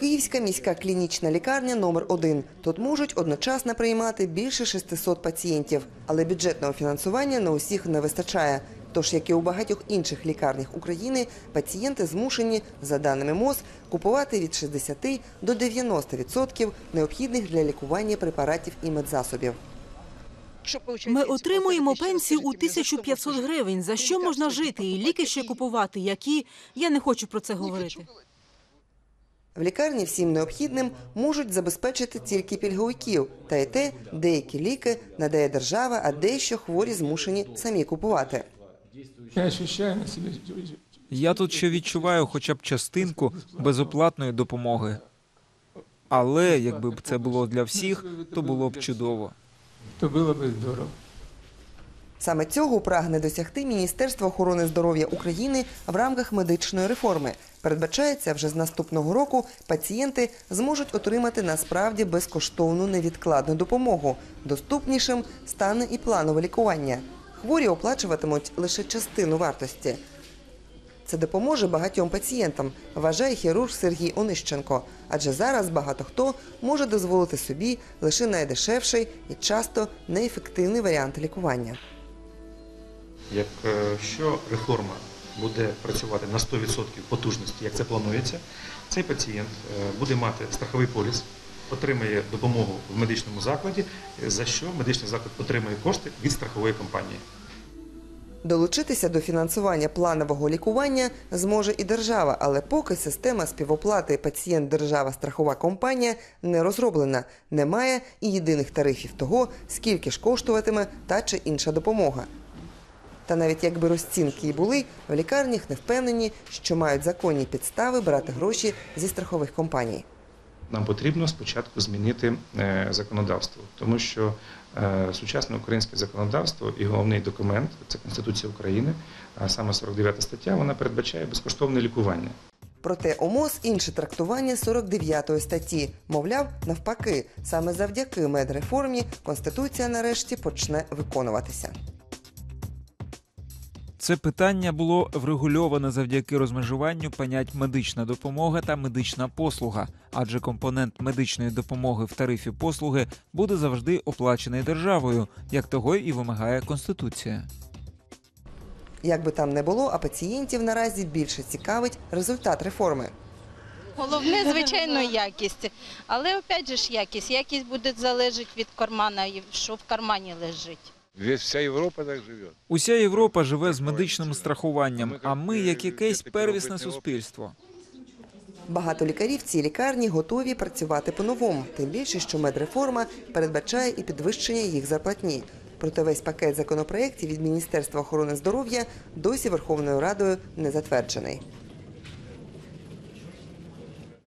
Київська міська клінічна лікарня номер 1 Тут можуть одночасно приймати більше 600 пацієнтів, але бюджетного фінансування на усіх не вистачає. Тож, як і у багатьох інших лікарнях України, пацієнти змушені, за даними МОЗ, купувати від 60 до 90% необхідних для лікування препаратів і медзасобів. Ми отримуємо пенсію у 1500 гривень. За що можна жити? І ліки ще купувати, які я не хочу про це говорити. В лікарні всім необхідним можуть забезпечити тільки пільговиків, та й те, деякі ліки надає держава, а дещо хворі змушені самі купувати. Я ощущаю на себе Я тут ще відчуваю хоча б частинку безоплатної допомоги. Але якби б це було для всіх, то було б чудово. то было бы здорово. Саме цього прагне досягти Міністерство охорони здоров'я України в рамках медичної реформи. Передбачається, вже з наступного року пацієнти зможуть отримати насправді безкоштовну невідкладну допомогу. Доступнішим стане і планове лікування. Хворі оплачуватимуть лише частину вартості. Це допоможе багатьом пацієнтам, вважає хірург Сергій Онищенко. Адже зараз багато хто може дозволити собі лише найдешевший і часто неефективний варіант лікування. Якщо реформа буде працювати на 100% потужності, як це планується, цей пацієнт е, буде мати страховий поліс, отримає допомогу в медичному закладі, за що медичний заклад отримує кошти від страхової компанії. Долучитися до фінансування планового лікування зможе і держава, але поки система співоплати пацієнт держава страхова компанія не розроблена, немає і єдиних тарифів того, скільки ж коштуватиме та чи інша допомога. Та навіть якби розцінки і були, в лікарнях не впевнені, що мають законні підстави брати гроші зі страхових компаній. Нам потрібно спочатку змінити е, законодавство, тому що е, сучасне українське законодавство і головний документ це Конституція України, а саме 49 стаття, вона передбачає безкоштовне лікування. Проте ОМОЗ інше трактування 49 статті. Мовляв, навпаки, саме завдяки медреформі Конституція нарешті почне виконуватися. Це питання було врегульоване завдяки розмежуванню понять медична допомога та медична послуга, адже компонент медичної допомоги в тарифі послуги буде завжди оплачений державою, як того і вимагає Конституція. Як би там не було, а пацієнтів наразі більше цікавить результат реформи. Головне, звичайно, якість. Але опять же ж якість. Якість буде залежати від кармана, що в кармані лежить. Вся Европа так живет. Уся Європа живе з медичним страхуванням, а ми як якесь первісне суспільство. Багато лікарів в цій лікарні готові працювати по-новому, тим більше, що медреформа передбачає і підвищення їх зарплатні. Проте весь пакет законопроєктів від Міністерства охорони здоров'я досі Верховною Радою не затверджений.